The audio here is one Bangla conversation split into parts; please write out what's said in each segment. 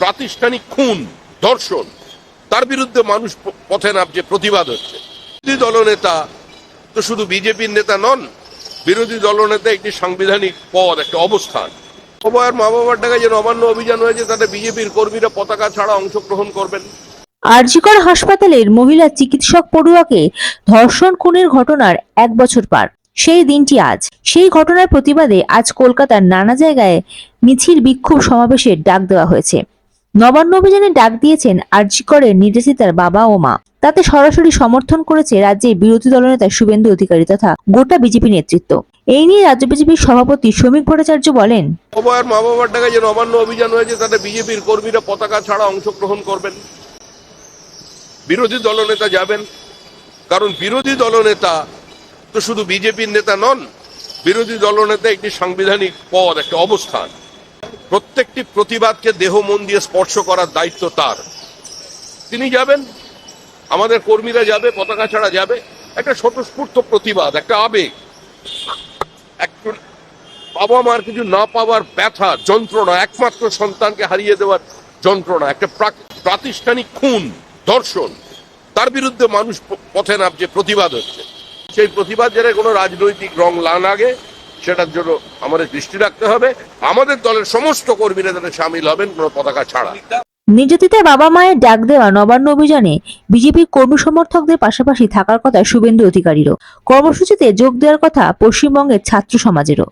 প্রাতিষ্ঠানিক খুন, ধর্ষণ, তার বিরুদ্ধে মানুষ পথে নামছে, প্রতিবাদ হচ্ছে। বিরোধী দলনেতা তো শুধু বিজেপির নেতা নন, বিরোধী দলনেতা একটি সাংবিধানিক পদ, একটা অবস্থান। সবার মা বাবার টাকায় যে নবান্ন অভিযান হয়েছে, তাতে বিজেপির কর্মীরা পতাকা ছাড়া অংশগ্রহণ করবেন। আরজিকর হাসপাতালের মহিলা চিকিৎসক পড়ুয়াকে ধর্ষণ খুনের ঘটনার এক বছর পার। সেই দিনটি আজ। সেই ঘটনার প্রতিবাদে আজ কলকাতার নানা জায়গায় মিছিল বিক্ষোভ সমাবেশের ডাক দেওয়া হয়েছে। নবান্ন অভিযানে ডাক দিয়েছেন আরজি আরজিকরের নির্দেশিতার বাবা ও মা। তাতে সরাসরি সমর্থন করেছে রাজ্যের বিরোধী দলনেতা শুভেন্দু অধিকারী তথা গোটা বিজেপি নেতৃত্ব। এই নিয়ে রাজ্য বিজেপির সভাপতি শ্রমিক ভট্টাচার্য বলেন সবার মা বাবার যে নবান্ন অভিযান হয়েছে, তাতে বিজেপির কর্মীরা পতাকা ছাড়া অংশগ্রহণ করবেন। বিরোধী দলনেতা যাবেন। কারণ বিরোধী দলনেতা তো শুধু বিজেপির নেতা নন, বিরোধী দলনেতা একটি সাংবিধানিক পদ, একটা অবস্থান। প্রত্যেকটি প্রতিবাদকে দেহ মন দিয়ে স্পর্শ করার দায়িত্ব তার। তিনি যাবেন, আমাদের কর্মীরা যাবে, পতাকা ছাড়া যাবে। একটা স্বতঃস্ফূর্ত প্রতিবাদ, একটা আবেগ। একটু বাবা মার কিছু না পাওয়ার ব্যথা, যন্ত্রণা, একমাত্র সন্তানকে হারিয়ে দেওয়ার যন্ত্রণা, একটা প্রাতিষ্ঠানিক খুন, ধর্ষণ। তার বিরুদ্ধে মানুষ পথে নামছে, প্রতিবাদ হচ্ছে। সেই প্রতিবাদ যেন কোনো রাজনৈতিক রং না লাগে সেটার জন্য আমাদের দৃষ্টি রাখতে হবে। আমাদের দলের সমস্ত কর্মীরা যাতে সামিল হবেন, কোনো পতাকা ছাড়া। নির্যাতিতার বাবা মায়ের ডাক দেওয়া নবান্ন অভিযানে বিজেপির কর্মী সমর্থকদের পাশাপাশি থাকার কথা শুভেন্দু অধিকারীরও। কর্মসূচিতে যোগ দেওয়ার কথা পশ্চিমবঙ্গের ছাত্র সমাজেরও।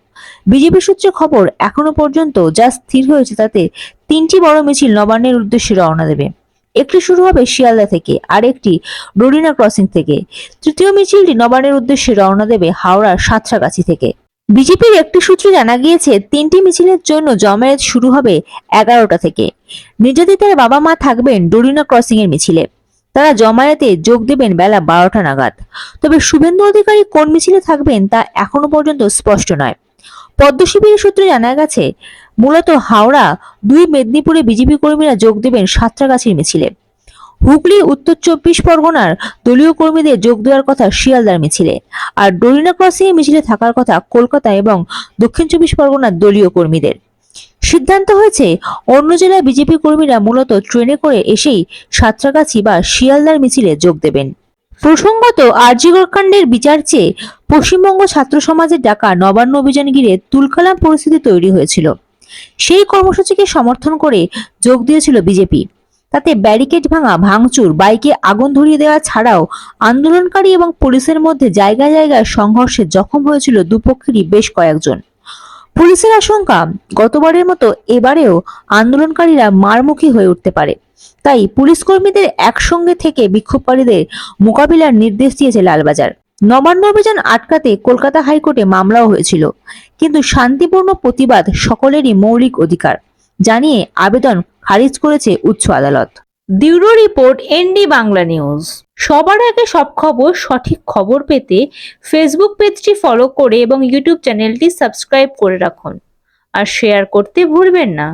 বিজেপি সূত্রে খবর, এখনও পর্যন্ত যা স্থির হয়েছে তাতে তিনটি বড় মিছিল নবান্নের উদ্দেশ্যে রওনা দেবে। একটি শুরু হবে শিয়ালদা থেকে, আর একটি ডোরিনা ক্রসিং থেকে। তৃতীয় মিছিলটি নবান্নের উদ্দেশ্যে রওনা দেবে হাওড়ার সাঁতরাগাছি থেকে। বিজেপির একটি সূত্রে জানা গিয়েছে, তিনটি মিছিলের জন্য জমায়েত শুরু হবে এগারোটা থেকে। নির্যাতিতার বাবা মা থাকবেন ডোরিনা ক্রসিং এর মিছিলে। তারা জমায়েতে যোগ দেবেন বেলা বারোটা নাগাদ। তবে শুভেন্দু অধিকারী কোন মিছিলে থাকবেন তা এখনও পর্যন্ত স্পষ্ট নয়। পদ্ম শিবিরের সূত্রে জানা গেছে, মূলত হাওড়া, দুই মেদিনীপুরে বিজেপি কর্মীরা যোগ দেবেন সাঁতরাগাছির মিছিলে। হুগলি, উত্তর চব্বিশ পরগনার দলীয় কর্মীদের যোগ দেওয়ার কথা শিয়ালদার মিছিলে। আর ডোরিনা ক্রসিং এর মিছিলে থাকার কথা কলকাতা এবং দক্ষিণ চব্বিশ পরগনার দলীয় কর্মীদের। সিদ্ধান্ত হয়েছে, অন্য জেলায় বিজেপি কর্মীরা মূলত ট্রেনে করে এসেই সাঁতরাগাছি বা শিয়ালদার মিছিলে যোগ দেবেন। প্রসঙ্গত আরজিগর কাণ্ডের বিচার চেয়ে পশ্চিমবঙ্গ ছাত্র সমাজের ডাকা নবান্ন অভিযান ঘিরে তুলকালাম পরিস্থিতি তৈরি হয়েছিল। সেই কর্মসূচিকে সমর্থন করে যোগ দিয়েছিল বিজেপি। তাতে ব্যারিকেড ভাঙা, ভাঙচুর, বাইকে আগুন ধরিয়ে দেওয়া ছাড়াও আন্দোলনকারী এবং পুলিশের মধ্যে জায়গায় জায়গায় সংঘর্ষে জখম হয়েছিল দুপক্ষেরই বেশ কয়েকজন। পুলিশের আশঙ্কা, গতবারের মতো এবারেও আন্দোলনকারীরা মারমুখী হয়ে উঠতে পারে। তাই পুলিশ কর্মীদের একসঙ্গে থেকে বিক্ষোভকারীদের মোকাবিলার নির্দেশ দিয়েছে লালবাজার। নবান্ন অভিযান আটকাতে কলকাতা হাইকোর্টে মামলাও হয়েছিল, কিন্তু শান্তিপূর্ণ প্রতিবাদ সকলেরই মৌলিক অধিকার, জানিয়ে আবেদন খারিজ করেছে উচ্চ আদালত। Bureau report, ND Bangla news. সবার আগে সব খবর, সঠিক খবর পেতে ফেসবুক পেজটি ফলো করে এবং ইউটিউব চ্যানেলটি সাবস্ক্রাইব করে রাখুন। আর শেয়ার করতে ভুলবেন না।